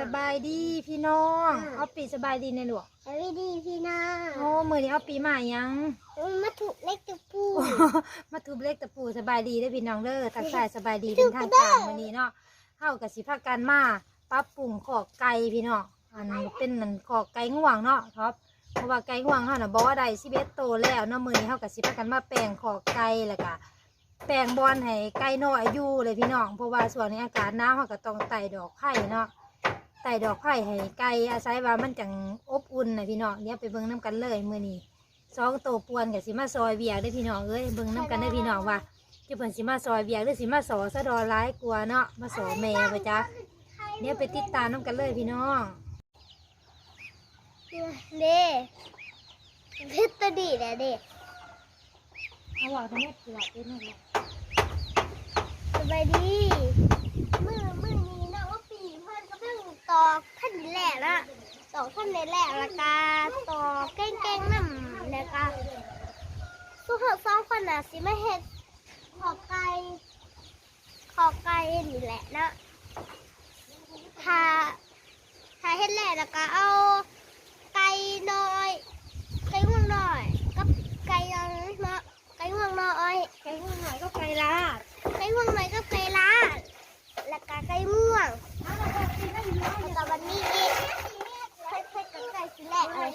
สบายดีพี่น้องเอาปีสบายดีในหลวงสวัสดีพี่น้องโอ้มือนี้เอาปีใหม่ยังมาถูกเล็กตะปู มาทุบเล็กตะปูสบายดีได้อพี่น้องเด้อทักทายสบายดีเป็นทางการมื้อนี้เนาะเฮากับสิพากันมาปรับปรุงขอกไก่พี่น้องอันเป็นนั่นขอกไก่ง่วงเนาะครับเพราะว่าไก่ง่วงเฮาน่ะบอกว่าได้11โตวแล้วเนาะมื้อนี้เฮากับสิพากันมาแปลงขอกไก่แล้วก็แปลงบอลให้ไก่น้อยอยู่เลยพี่น้องเพราะว่าส่วนนี้อากาศหนาวเฮาก็ต้องไต่ดอกไผ่เนาะ ไต่ดอกไผ่ให้ไก่อาศัยว่ามันจังอบอุ่นนะพี่น้องเดี๋ยวไปเบิ่งน้ำกันเลยมื้อนี้สองโตวปวนกับสิมาซอยเบียกได้อพี่น้องเอ้ยเบิ่งน้ำกันได้อพี่น้องว่าจะเพิ่นสิมาซอยเบียกหรือสิมาสอสะดอร้ายกลัวาเนาะมาสอแม่ไปจ้ะเดี๋ยวไปติดตามน้ำกันเลยพี่น้องเด้พิษตัวดีแหละเด้เอาว่าทั้งหมดสิว่าเป็นยังไงสบายดีมือมือนี้น้องว่าปีเพื่อนก็เพิ่ง ตอกท่านแหละนะตอกท่านแหละแล้วก็ตอกเก่งๆน้ำแล้วก็สู้เขาสองคนน่ะสิไม่เห็ดขอไก่ขอไก่นี่แหละนะถ้าถ้าเห็ดแหละแล้วก็เอาไก่น้อยไก่ง่วงน้อยกับไก่ยังเนาะไก่ง่วงน้อยไก่ง่วงน้อยก็ไก่ลาดไก่ง่วงน้อยก็ไก่ลาดแล้วก็ไก่ม่วง แล้วก็วันนี้อีกค่อยๆกับไก่สิแหละเลย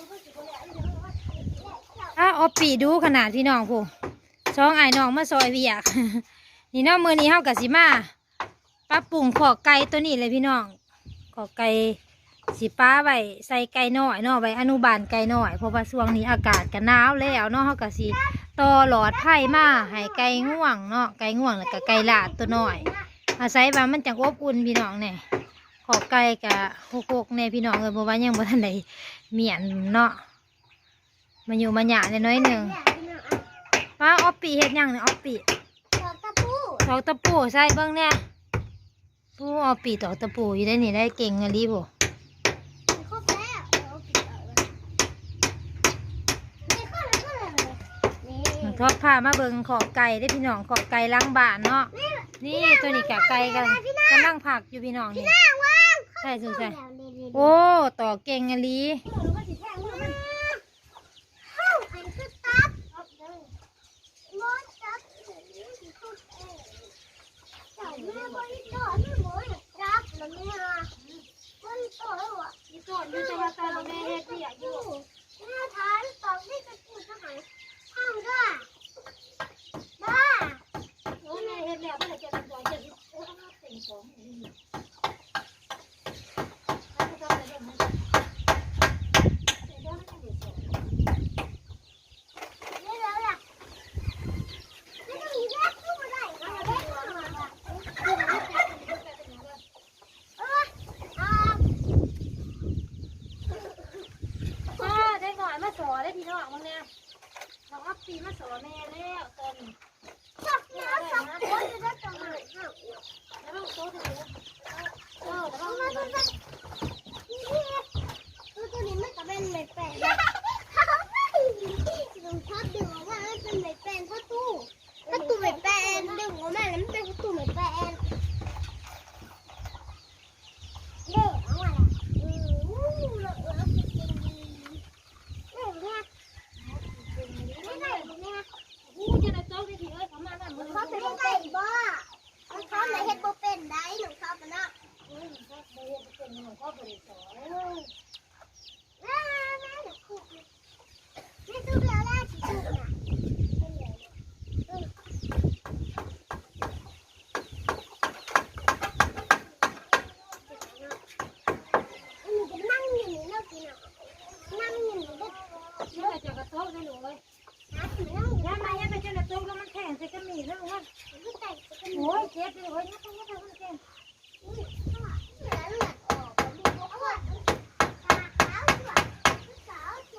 อะเอปีดูขนาดพี่น้องผู้สองไอ้น้องมาซอยเบียกนี่เนาะมื้อนี้เฮากับสิมาปรับปรุงขอกไก่ตัวนี้เลยพี่น้องขอกไก่สิป้าไว้ใส่ไก่น้อยเนาะไว้อนุบาลไก่น้อยเพราะว่าช่วงนี้อากาศก็หนาวแล้วเนาะเฮาก็สิต่อหลอดไผ่มาให้ไก่ง่วงเนาะไก่ง่วงแล้วก็ไก่ลาดตัวน้อย อาศัยว่ามันจังอบอุ่นพี่น้องเนี่ย ขอไก่กะหกๆเนี่ยพี่น้องเอ้ยเพราะว่ายังบ่ทันได้เมียนเนาะมาอยู่มาหยาเนี่ยน้อยหนึ่งป้าออปปีเฮ็ดหยังเนี่ยออปปีตอกตะปูตอกตะปูใส่เบิ่งเนี่ยผู้ออปปีตอกตะปูอยู่ได้นี่ได้เก่งอะลีบ่ครบแล้วเอาปิดเอาไว้นี่ข้อละข้อละเลยนี่น้องทอดพามาเบิงขอไก่ได้อพี่น้องขอไก่ล้างบ้านเนาะนี่ตัวนี้กะไก่กันกำลังผักอยู่พี่น้องนี่ ใช่ใช่ใช่โอ้ ต่อเก่งอะลี เข้าอันคือตับมดจับเจ้าแม่บริจาคไม่หมดรับแล้วแม่บริจาคแล้วอะ นี่ก่อนอยู่จะมาตาแม่เฮ็ดเบียกอยู่ แม่ทานตอกที่จะพูดทหารห้ามด้วยบ้า โอ้แม่เฮ็ดแล้วเมื่อไหร่จะทำตัวจะโอ้เอามาเป็นของนี่เอาไปทำอะไรบ้างนะเดี๋ยวมันจะเดือดร้อน ไม่แล้วล่ะไม่ต้องมีแยกคู่มาได้เอาแยกคู่มาได้เอออ่า ป้าได้หน่อยมาสอได้พี่น้องมึงเนี่ยน้องอัปปีมาสอแม่แล้วตอนนี้ จับเนื้อจับหัวจะได้จังเลย แล้วมันโตถึงเออแล้ว เอา มัน มา มา จับนี่ตัวตัวนี้มันก็เป็นเหล็กแปดลุงชอบดึงออกมามันเป็นเหล็กแปดเข้าตู้ถ้าตู้เหล็กแปดดึงออกมาแล้วมันเป็นตู้เหล็กแปดเด็กเอามาละอือเราเออจริงดีเนี่ยเนี่ยไม่ได้เนี่ย อู้จะได้โตได้ทีเอ้ยเขามานั่นมึง เขาเป็นไก่บ้าเขาไหนเฮ็ดบ่เป็นได้หนูเขาปะเนาะ เป็นหนูก็บริสอ แม่แม่แม่เดี๋ยวคุกนี่ตู้เดียวแรกที่คุกน่ะอันนี้จะนั่งอยู่นี่เนาะพี่น้องนั่งอยู่นี่เด้อ นี่จะกระโตได้หนู เลยนะนั่งอยู่ย่ามาย่าไปเจอโตแล้วมันแข็งใส่กระมีแล้วว่านี่ไก่จะเป็นโอ้ยเจ็บเลยโอ้ยนี่ต้องนี่ต้องมันแข็ง นี่ข้างหลังเหลือเลือดออกนี่เอาอะตาย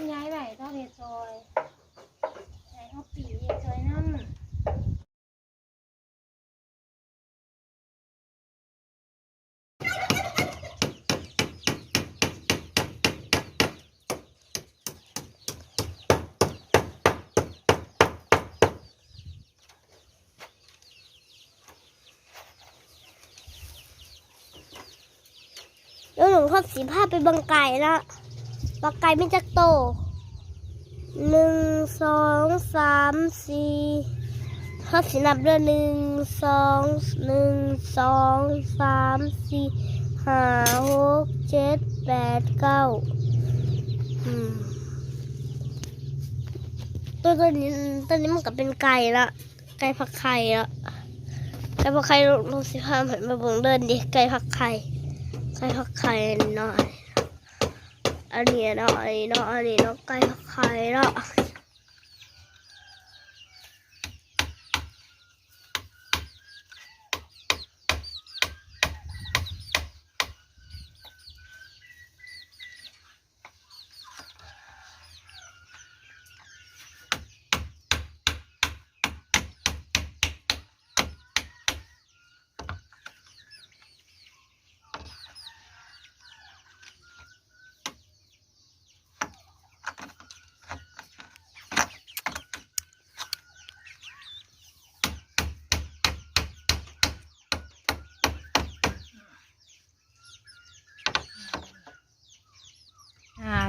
บย้ายไปเท่าเฮ็ดซอยใส่ข้าวปีเฮ็ดซอยน้ำ แล้วหนูขับสีผ้าไปบังไก่ล้วบังไก่ไม่จักโตหนึ่งสองสามสี่ขับสีนับด้วยหนึ่งสองหนึ่งสองสามสี่ห้าหกเจ็ดแปดเก้าตัวตัวนี้ตัวนี้มันก็เป็นไก่ละไก่ผักไข่ละไก่ผักไข่ลูกสิพาเหมือนมาบ่งเดินดิไก่ผักไข่ ไก่ผักไข่หน่อยอันนี้เนาะอันนี้เนาะอันนี้เนาะไก่ผักไข่เนาะ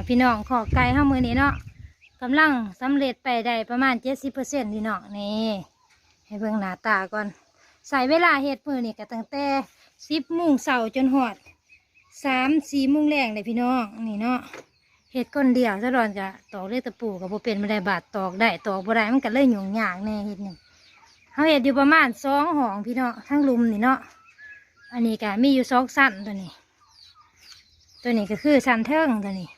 พี่น้องขอไก่ห้ามือนี้เนาะกำลังสำเร็จไปได้ประมาณเจ็ดสิบเปอร์เซ็นต์พี่น้องนี่ให้เบิ่งหน้าตาก่อน ใส่เวลาเฮ็ดมือนี่ก็ตั้งแต่สิบโมงเสาร์จนหอดสามสี่โมงแรงเลยพี่น้องนี่เนาะเฮ็ดคนเดียวซะดอนจะตอกเลยตะปูกับโบเป็นไม่ได้บาดตอกได้ตอกบ่ได้มันก็เลยหยุ่งยากแน่เฮ็ดนี่เขาเฮ็ดอยู่ประมาณสองห้องพี่เน้องทั้งลุมนี่เนาะอันนี้ก็มีอยู่สองสั้นตัวนี้ ตัวนี้ก็คือสั้นเทิงตัวนี้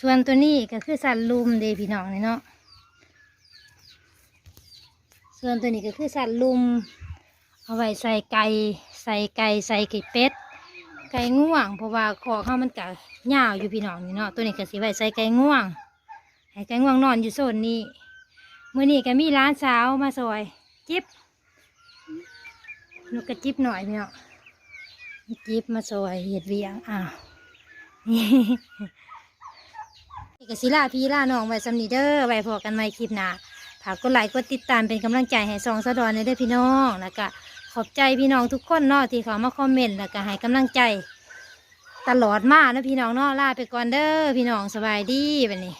ส่วนตัวนี้ก็คือสันลุมเดพี่น้องนี่เนาะ ส่วนตัวนี้ก็คือสันลุม เอาไว้ใส่ไก่ใส่ไก่ใส่ไก่เป็ด ไก่ง่วง เพราะว่าคอเขามันก็ยาวอยู่พี่น้องนี่เนาะ ตัวนี้ก็สิไว้ใส่ไก่ง่วง ให้ไก่ง่วงนอนอยู่โซนนี้เมื่อนี้ก็มีร้านสาวมาซอย จิบนกกระจิบหน่อยพี่น้องจิบมาซอยเห็ดเวียงอ้าว ก็สิลาพี่ลาน้องไว้สำนีเด้อไว้พอกันใหม่คลิปหน้าฝากกดไลค์กดติดตามเป็นกำลังใจให้สองสะดอนในเด้อพี่น้องแล้วก็ขอบใจพี่น้องทุกคนเนาะที่เขามาคอมเมนต์แล้วก็ให้กำลังใจ ตลอดมานะพี่น้องเนาะลาไปก่อนเด้อพี่น้องสบายดีแบบนี้